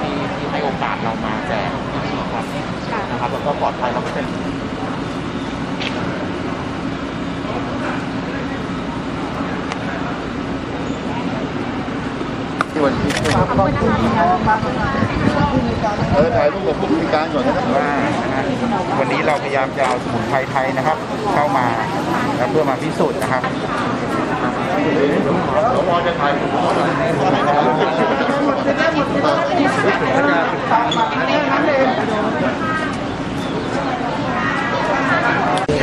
ที่ที่ให้โอกาสเรามาแจกนะครับแล้วก็ปลอดภัยเราก็เป็นที่วันที่ครับขอบคุณนะครเออถ่ายรูปกับผู้พิการก่อนนะครับวันนี้เราพยายามจะเอาสมุนไพรไทยนะครับ เข้ามาเพื่อมาพิสูจน์นะครับ เดี๋ยวรอจะถ่ายผมก่อน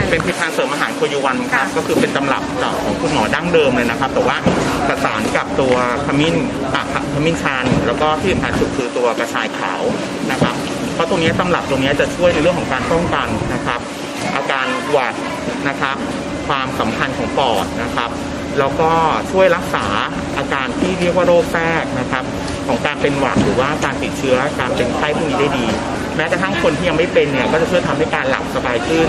เป็นผลิตภัณฑ์เสริมอาหารโคยูวันครับก็คือเป็นตำรับเก่าของคุณหมอดั้งเดิมเลยนะครับ แต่ว่าประสานกับตัวขมิ้นอะขมิ้นชันแล้วก็ที่สำคัญสุดคือตัวกระชายขาวนะครับ เพราะตรงนี้ตำรับตรงนี้จะช่วยในเรื่องของการป้องกันนะครับ อาการหวัดนะครับ ความสัมพันธ์ของปอดนะครับ แล้วก็ช่วยรักษาอาการที่เรียกว่าโรคแทรกนะครับ เป็นหวัดหรือว่าการติดเชื้อการเป็นไข้พวกนี้ได้ดี แม้กระทั่งคนที่ยังไม่เป็นเนี่ยก็จะช่วยทำให้การหลับสบายขึ้น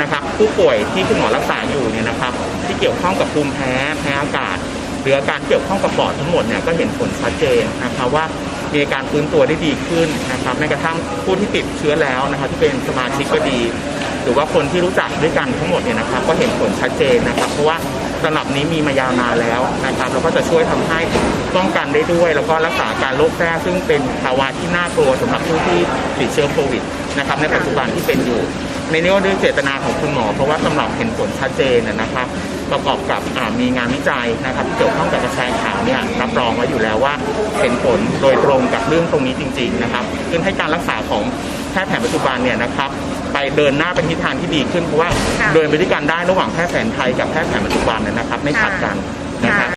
นะครับ ผู้ป่วยที่คุณหมอรักษาอยู่เนี่ยนะครับ ที่เกี่ยวข้องกับภูมิแพ้แพ้อากาศหรืออาการเกี่ยวข้องกับปอดทั้งหมดเนี่ยก็เห็นผลชัดเจนนะครับว่ามีการฟื้นตัวได้ดีขึ้นนะครับแม้กระทั่งผู้ที่ติดเชื้อแล้วนะครับที่เป็นสมาชิกก็ดี หรือว่าคนที่รู้จักด้วยกันทั้งหมดเนี่ยนะครับ ก็เห็นผลชัดเจนนะครับ เพราะว่า สำหรับนี้มีมายาวนานแล้วนะครับแล้วก็จะช่วยทำให้ป้องกันได้ด้วย แล้วก็รักษาการโรคแทรกซึ่งเป็นภาวะที่น่ากลัวสำหรับผู้ที่ติดเชื้อโควิดนะครับในปัจจุบันที่เป็นอยู่ในนี้ก็ด้วยเจตนาของคุณหมอ เพราะว่าสำหรับเห็นผลชัดเจนนะครับ ประกอบกับมีงานวิจัยนะครับที่เกี่ยวข้องกับกระชายขาวเนี่ยรับรองไว้อยู่แล้วว่าเห็นผลโดยตรงกับเรื่องตรงนี้จริง ๆ นะครับซึ่งให้การรักษาของแพทย์แผนปัจจุบันเนี่ยนะครับ ไปเดินหน้าไปทิศทางที่ดีขึ้นเพราะว่าค่ะ เดินไปด้วยกันได้ระหว่างแพทย์แผนไทยกับแพทย์แผนปัจจุบันเนยนะครับ ไม่ขัดกันนะครับ